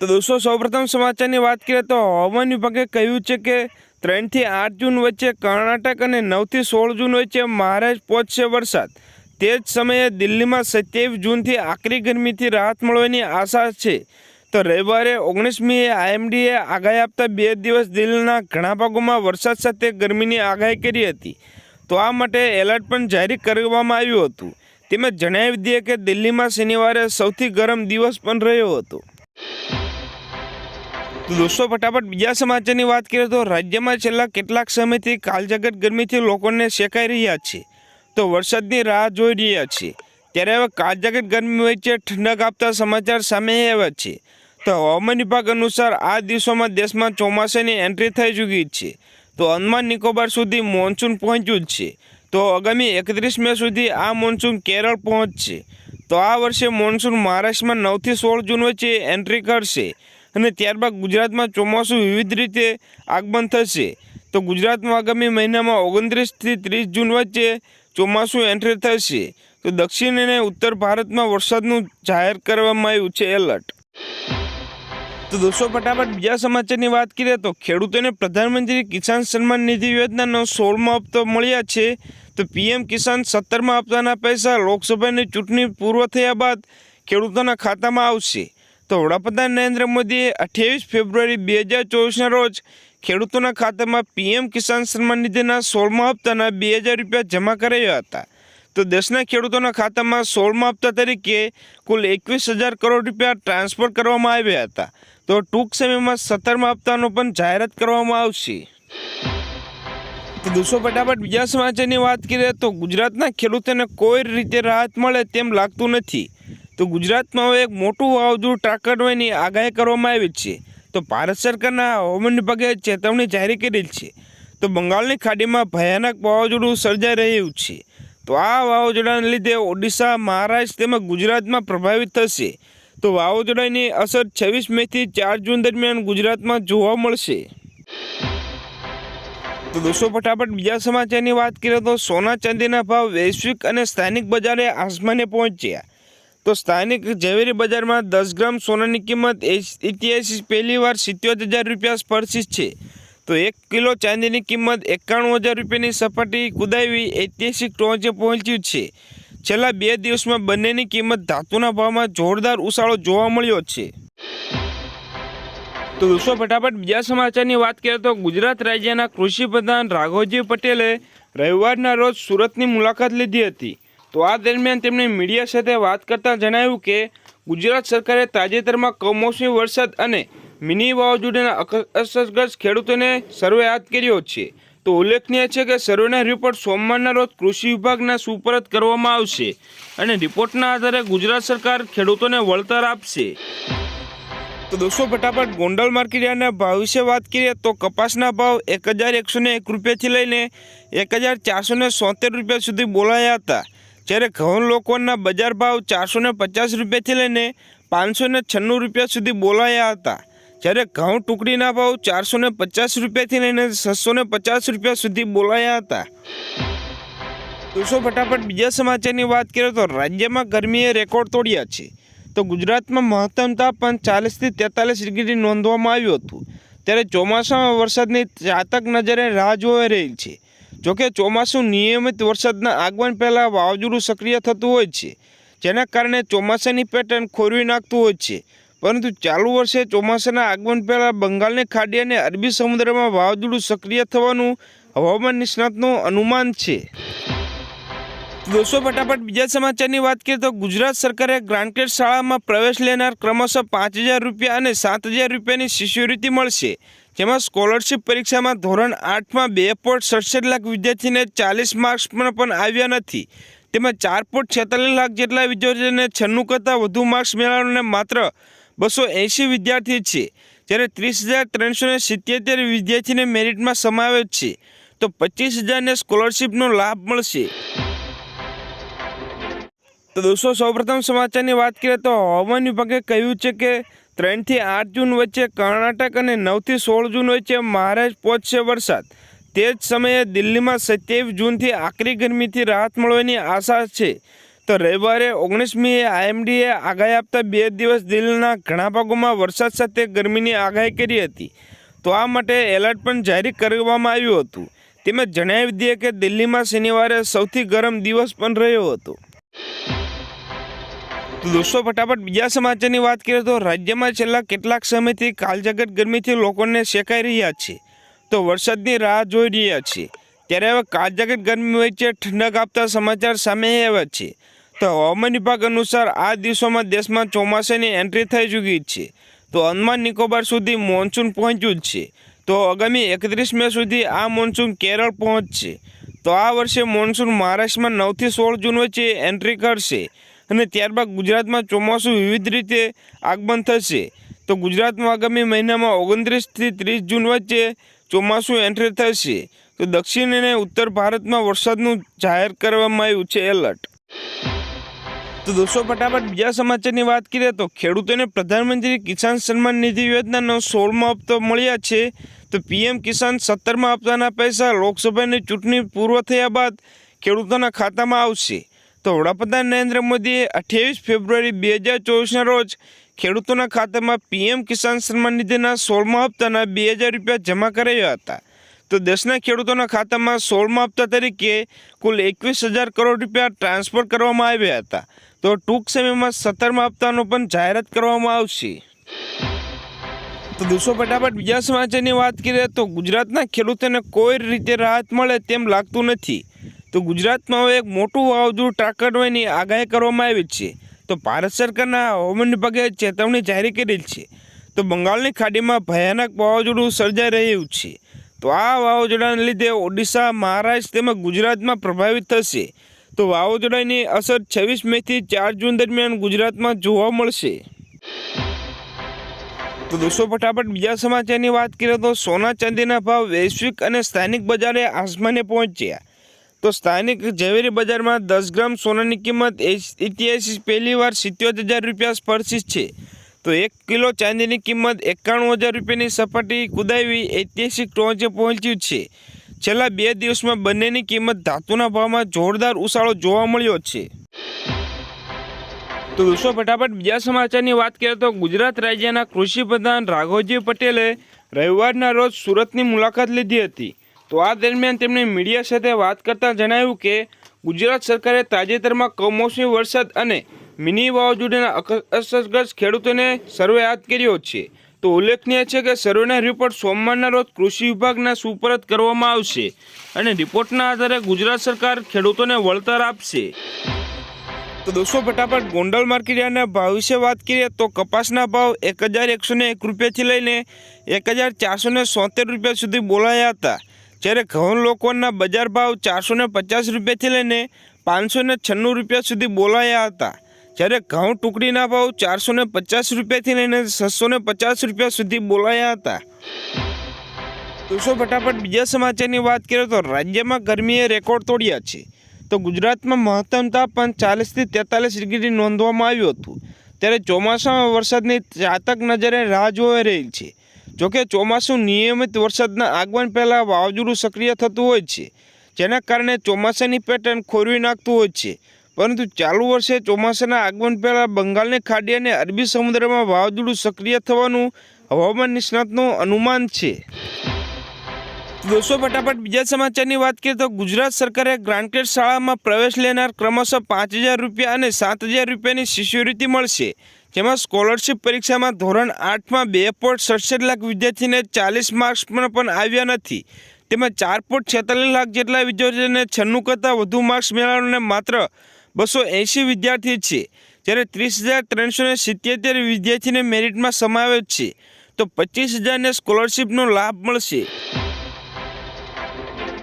તો દોસ્તો, સૌપ્રથમ સમાચારની વાત કરીએ તો હવામાન વિભાગે કહ્યું છે કે ત્રણથી આઠ જૂન વચ્ચે કર્ણાટક અને નવથી સોળ જૂન વચ્ચે મહારાષ્ટ્ર પહોંચશે વરસાદ. તે જ સમયે દિલ્હીમાં સત્યાવીસ જૂનથી આકરી ગરમીથી રાહત મળવાની આશા છે. તો રવિવારે ઓગણીસમીએ આઈએમડીએ આગાહી આપતા બે દિવસ દિલ્હીના ઘણા ભાગોમાં વરસાદ સાથે ગરમીની આગાહી કરી હતી. તો આ માટે એલર્ટ પણ જારી કરવામાં આવ્યું હતું. તેમજ જણાવી દઈએ કે દિલ્હીમાં શનિવારે સૌથી ગરમ દિવસ પણ રહ્યો હતો. તો દોસ્તો, ફટાફટ બીજા સમાચારની વાત કરીએ તો રાજ્યમાં છેલ્લા કેટલાક સમયથી કાલજગત ગરમીથી લોકોને શેકાઈ રહ્યા છે. તો વરસાદની રાહ જોઈ રહ્યા છે. ત્યારે હવે કાલજગત ગરમી વચ્ચે ઠંડક આપતા સમાચાર સામે આવ્યા છે. તો હવામાન વિભાગ અનુસાર આ દિવસોમાં દેશમાં ચોમાસાની એન્ટ્રી થઈ ચૂકી છે. તો અંદમાન નિકોબાર સુધી મોન્સૂન પહોંચ્યું જ છે. તો આગામી એકત્રીસ મે સુધી આ મોન્સૂન કેરળ પહોંચશે. તો આ વર્ષે મોન્સૂન મહારાષ્ટ્રમાં નવથી સોળ જૂન વચ્ચે એન્ટ્રી કરશે. અને ત્યારબાદ ગુજરાતમાં ચોમાસું વિવિધ રીતે આગમન થશે. તો ગુજરાતમાં આગામી મહિનામાં ઓગણત્રીસથી ત્રીસ જૂન વચ્ચે ચોમાસું એન્ટ્રી થશે. તો દક્ષિણ અને ઉત્તર ભારતમાં વરસાદનું જાહેર કરવામાં આવ્યું છે એલર્ટ તો દોસ્તો, ફટાફટ બીજા સમાચારની વાત કરીએ તો ખેડૂતોને પ્રધાનમંત્રી કિસાન સન્માન નિધિ યોજનાનો સોળમો હપ્તો મળ્યા છે. તો પીએમ કિસાન સત્તરમાં હપ્તાના પૈસા લોકસભાની ચૂંટણી પૂર્વ થયા બાદ ખેડૂતોના ખાતામાં આવશે. તો વડાપ્રધાન નરેન્દ્ર મોદીએ અઠ્યાવીસ ફેબ્રુઆરી બે હજાર ચોવીસના રોજ ખેડૂતોના ખાતામાં પીએમ કિસાન સન્માન નિધિના સોળમા હપ્તાના બે હજાર રૂપિયા જમા કરાવ્યા હતા. તો દેશના ખેડૂતોના ખાતામાં સોળમા હપ્તા તરીકે કુલ એકવીસ હજાર કરોડ રૂપિયા ટ્રાન્સફર કરવામાં આવ્યા હતા. તો ટૂંક સમયમાં સત્તરમા હપ્તાનો પણ જાહેરાત કરવામાં આવશે. તો દોસ્તો, ફટાફટ બીજા સમાચારની વાત કરીએ તો ગુજરાતના ખેડૂતોને કોઈ રીતે રાહત મળે તેમ લાગતું નથી. તો ગુજરાતમાં હવે એક મોટું વાવાઝોડું ટ્રાકરવાની આગાહી કરવામાં આવી છે. તો ભારત સરકારના હવામાન વિભાગે ચેતવણી જાહેર કરેલ છે. તો બંગાળની ખાડીમાં ભયાનક વાવાઝોડું સર્જાઈ રહ્યું છે. તો આ વાવાઝોડાને લીધે ઓડિશા, મહારાષ્ટ્ર તેમજ ગુજરાતમાં પ્રભાવિત થશે. તો વાવાઝોડાની અસર છવ્વીસ મેથી ચાર જૂન દરમિયાન ગુજરાતમાં જોવા મળશે. તો દોસ્તો, ફટાફટ બીજા સમાચારની વાત કરીએ તો સોના ચાંદીના ભાવ વૈશ્વિક અને સ્થાનિક બજારે આસમાને પહોંચ્યા. તો સ્થાનિક ઝવેરી બજારમાં દસ ગ્રામ સોનાની કિંમત ઇતિહાસિક પહેલીવાર સિત્યોતેર હજાર રૂપિયા સ્પર્શી છે. તો એક કિલો ચાંદીની કિંમત એકાણું હજાર રૂપિયાની સપાટી કુદાવી ઐતિહાસિક ટોચે પહોંચ્યું છે. છેલ્લા બે દિવસમાં બંનેની કિંમત ધાતુના ભાવમાં જોરદાર ઉછાળો જોવા મળ્યો છે. તો દોસ્તો, ફટાફટ બીજા સમાચારની વાત કરીએ તો ગુજરાત રાજ્યના કૃષિ પ્રધાન રાઘવજી પટેલે રવિવારના રોજ સુરતની મુલાકાત લીધી હતી. તો આ દરમિયાન તેમણે મીડિયા સાથે વાત કરતાં જણાવ્યું કે ગુજરાત સરકારે તાજેતરમાં કમોસમી વરસાદ અને મિની વાવાઝોડાના અસરગ્રસ્ત ખેડૂતોને સર્વે હાથ કર્યો છે. તો ઉલ્લેખનીય છે કે સર્વેના રિપોર્ટ સોમવારના રોજ કૃષિ વિભાગના સુપરત કરવામાં આવશે અને રિપોર્ટના આધારે ગુજરાત સરકાર ખેડૂતોને વળતર આપશે. તો દોસ્તો, ફટાફટ ગોંડલ માર્કેટયાર્ડના ભાવ વિશે વાત કરીએ તો કપાસના ભાવ એક હજાર એકસો એક રૂપિયાથી લઈને એક હજાર ચારસો ને રૂપિયા સુધી બોલાયા હતા. જ્યારે ઘઉં લોકોના બજાર ભાવ ચારસો ને પચાસ રૂપિયાથી લઈને પાંચસો ને છન્નું રૂપિયા સુધી બોલાયા હતા. જ્યારે ઘઉં ટુકડીના ભાવ ચારસો ને પચાસ રૂપિયાથી લઈને છસો ને પચાસ રૂપિયા સુધી બોલાયા હતા. દોસ્તો ફટાફટ બીજા સમાચારની વાત કરીએ તો રાજ્યમાં ગરમીએ રેકોર્ડ તોડ્યા છે. તો ગુજરાતમાં મહત્તમ તાપમાન ચાલીસથી તેતાલીસ ડિગ્રી નોંધવામાં આવ્યું હતું. ત્યારે ચોમાસામાં વરસાદની ચાતક નજરે રાહ જોઈ રહી છે. જોકે ચોમાસું નિયમિત વરસાદના આગમન પહેલાં વાવાઝોડું સક્રિય થતું હોય છે, જેના કારણે ચોમાસાની પેટર્ન ખોરવી નાખતું હોય છે. પરંતુ ચાલુ વર્ષે ચોમાસાના આગમન પહેલાં બંગાળની ખાડી અને અરબી સમુદ્રમાં વાવાઝોડું સક્રિય થવાનું હવામાન નિષ્ણાતનું અનુમાન છે. દોસ્તો, ફટાફટ બીજા સમાચારની વાત કરીએ તો ગુજરાત સરકારે ગ્રાન્ટેડ શાળામાં પ્રવેશ લેનાર ક્રમશઃ પાંચ હજાર રૂપિયા અને સાત હજાર રૂપિયાની શિષ્યવૃત્તિ મળશે. જેમાં સ્કોલરશિપ પરીક્ષામાં ધોરણ આઠમાં બે પોઈન્ટ સડસઠ લાખ વિદ્યાર્થીને ચાલીસ માર્ક્સ પણ આવ્યા નથી. તેમાં ચાર પોઈન્ટ છેતાલીસ લાખ જેટલા વિદ્યાર્થીઓને છન્નું કરતાં વધુ માર્ક્સ મેળવવાને માત્ર બસો એંશી વિદ્યાર્થી છે. જ્યારે ત્રીસ હજાર ત્રણસો ને સિત્યોતેર વિદ્યાર્થીને મેરિટમાં સમાવેશ છે, તો પચીસ હજારને સ્કોલરશીપનો લાભ મળશે. તો દોસ્તો, સૌપ્રથમ સમાચારની વાત કરીએ તો હવામાન વિભાગે કહ્યું છે કે ત્રણથી આઠ જૂન વચ્ચે કર્ણાટક અને નવથી સોળ જૂન વચ્ચે મહારાષ્ટ્ર પહોંચશે વરસાદ. તે જ સમયે દિલ્હીમાં સત્યાવીસ જૂનથી આકરી ગરમીથી રાહત મળવાની આશા છે. તો રવિવારે ઓગણીસમીએ આઈએમડીએ આગાહી આપતા બે દિવસ દિલ્હીના ઘણા ભાગોમાં વરસાદ સાથે ગરમીની આગાહી કરી હતી. તો આ માટે એલર્ટ પણ જારી કરવામાં આવ્યું હતું. તેમજ જણાવી દઈએ કે દિલ્હીમાં શનિવારે સૌથી ગરમ દિવસ પણ રહ્યો હતો. તો દોસ્તો, ફટાફટ બીજા સમાચારની વાત કરીએ તો રાજ્યમાં છેલ્લા કેટલાક સમયથી કાલજગત ગરમીથી લોકોને શેકાઈ રહ્યા છે. તો વરસાદની રાહ જોઈ રહ્યા છે ત્યારે હવે કાલજગત ગરમી વચ્ચે ઠંડક આપતા સમાચાર સામે આવ્યા છે. તો હવામાન વિભાગ અનુસાર આ દિવસોમાં દેશમાં ચોમાસાની એન્ટ્રી થઈ ચૂકી છે. તો અંદમાન નિકોબાર સુધી મોન્સૂન પહોંચ્યું જ છે. તો આગામી એકત્રીસ મે સુધી આ મોન્સૂન કેરળ પહોંચશે. તો આ વર્ષે મોન્સૂન મહારાષ્ટ્રમાં નવથી સોળ જૂન વચ્ચે એન્ટ્રી કરશે. અને ત્યારબાદ ગુજરાતમાં ચોમાસું વિવિધ રીતે આગમન થશે. તો ગુજરાતમાં આગામી મહિનામાં ઓગણત્રીસથી ત્રીસ જૂન વચ્ચે ચોમાસું એન્ટ્રી થશે. તો દક્ષિણ અને ઉત્તર ભારતમાં વરસાદનું જાહેર કરવામાં આવ્યું છે એલર્ટ. તો દોસ્તો, ફટાફટ બીજા સમાચારની વાત કરીએ તો ખેડૂતોને પ્રધાનમંત્રી કિસાન સન્માન નિધિ યોજનાનો સોળમો હપ્તો મળ્યા છે. તો પીએમ કિસાન સત્તરમાં હપ્તાના પૈસા લોકસભાની ચૂંટણી પૂર્વ થયા બાદ ખેડૂતોના ખાતામાં આવશે. તો વડાપ્રધાન નરેન્દ્ર મોદીએ અઠ્યાવીસ ફેબ્રુઆરી બે હજાર ચોવીસના રોજ ખેડૂતોના ખાતામાં પીએમ કિસાન સન્માન નિધિના સોળમા હપ્તાના બે હજાર રૂપિયા જમા કરાવ્યા હતા. તો દેશના ખેડૂતોના ખાતામાં સોળમા હપ્તા તરીકે કુલ એકવીસ હજાર કરોડ રૂપિયા ટ્રાન્સફર કરવામાં આવ્યા હતા. તો ટૂંક સમયમાં સત્તરમા હપ્તાનો પણ જાહેરાત કરવામાં આવશે. તો દોસ્તો ફટાફટ બીજા સમાચારની વાત કરીએ તો ગુજરાતના ખેડૂતોને કોઈ રીતે રાહત મળે તેમ લાગતું નથી. તો ગુજરાતમાં હવે એક મોટું વાવાઝોડું ટ્રાકડવાની આગાહી કરવામાં આવી છે. તો ભારત સરકારના હવામાન વિભાગે ચેતવણી જાહેર કરેલ છે. તો બંગાળની ખાડીમાં ભયાનક વાવાઝોડું સર્જાઈ રહ્યું છે. તો આ વાવાઝોડાને લીધે ઓડિશા, મહારાષ્ટ્ર તેમજ ગુજરાતમાં પ્રભાવિત થશે. તો વાવાઝોડાની અસર છવ્વીસ મેથી ચાર જૂન દરમિયાન ગુજરાતમાં જોવા મળશે. તો દોસ્તો, ફટાફટ બીજા સમાચારની વાત કરીએ તો સોના ચાંદીના ભાવ વૈશ્વિક અને સ્થાનિક બજારે આસમાને પહોંચ્યા. તો સ્થાનિક ઝવેરી બજારમાં દસ ગ્રામ સોનાની કિંમત ઇતિહાસિક પહેલીવાર સિત્યોતેર હજાર રૂપિયા સ્પર્શી છે. તો એક કિલો ચાંદીની કિંમત એકાણું હજાર રૂપિયાની સપાટી કુદાવી ઐતિહાસિક ટોચે પહોંચ્યું છે. છેલ્લા બે દિવસમાં બંનેની કિંમત ધાતુના ભાવમાં જોરદાર ઉછાળો જોવા મળ્યો છે. તો દોસ્તો ફટાફટ બીજા સમાચારની વાત કરીએ તો ગુજરાત રાજ્યના કૃષિ પ્રધાન રાઘવજી પટેલે રવિવારના રોજ સુરતની મુલાકાત લીધી હતી. તો આ દરમિયાન તેમણે મીડિયા સાથે વાત કરતાં જણાવ્યું કે ગુજરાત સરકારે તાજેતરમાં કમોસમી વરસાદ અને મિની વાવાઝોડાના અસરગ્રસ્ત ખેડૂતોને સર્વે હાથ કર્યો છે. તો ઉલ્લેખનીય છે કે સર્વેના રિપોર્ટ સોમવારના રોજ કૃષિ વિભાગના સુપરત કરવામાં આવશે અને રિપોર્ટના આધારે ગુજરાત સરકાર ખેડૂતોને વળતર આપશે. તો દોસ્તો, ફટાફટ ગોંડલ માર્કેટયાર્ડના ભાવ વિશે વાત કરીએ તો કપાસના ભાવ એક હજાર એકસો ને એક રૂપિયાથી લઈને એક હજાર ચારસો ને સોતેર રૂપિયા સુધી બોલાયા હતા. જ્યારે ઘઉં લોકોના બજાર ભાવ ચારસો ને પચાસ રૂપિયાથી લઈને પાંચસો ને છન્નું રૂપિયા સુધી બોલાયા હતા. જ્યારે ઘઉં ટુકડીના ભાવ ચારસો ને પચાસ રૂપિયાથી લઈને છસો ને પચાસ રૂપિયા સુધી બોલાયા હતા. દોસ્તો ફટાફટ બીજા સમાચારની વાત કરીએ તો રાજ્યમાં ગરમીએ રેકોર્ડ તોડ્યા છે. તો ગુજરાતમાં મહત્તમ તાપમાન ચાલીસથી તેતાલીસ ડિગ્રી નોંધવામાં આવ્યું હતું. ત્યારે ચોમાસામાં વરસાદની ચાતક નજરે રાહ જોવાઈ રહી છે. જોકે ચોમાસું નિયમિત વરસાદના આગમન પહેલાં વાવાઝોડું સક્રિય થતું હોય છે, જેના કારણે ચોમાસાની પેટર્ન ખોરવી નાખતું હોય છે. પરંતુ ચાલુ વર્ષે ચોમાસાના આગમન પહેલાં બંગાળની ખાડી અને અરબી સમુદ્રમાં વાવાઝોડું સક્રિય થવાનું હવામાન નિષ્ણાતનું અનુમાન છે. દોસ્તો, ફટાફટ બીજા સમાચારની વાત કરીએ તો ગુજરાત સરકારે ગ્રાન્ટેડ શાળામાં પ્રવેશ લેનાર ક્રમશઃ પાંચ હજાર રૂપિયા અને સાત હજાર રૂપિયાની શિષ્યવૃત્તિ મળશે. જેમાં સ્કોલરશિપ પરીક્ષામાં ધોરણ આઠમાં બે પોઈન્ટ સડસઠ લાખ વિદ્યાર્થીને ચાલીસ માર્ક્સ પણ આવ્યા નથી. તેમાં ચાર પોઈન્ટ છેતાલીસ લાખ જેટલા વિદ્યાર્થીઓને છન્નું કરતાં વધુ માર્ક્સ મેળવવાને માત્ર બસો એંશી વિદ્યાર્થી છે. જ્યારે ત્રીસ હજાર ત્રણસો ને સિત્તેર વિદ્યાર્થીને મેરિટમાં સમાવેશ છે. તો પચીસ હજારને સ્કોલરશિપનો લાભ મળશે.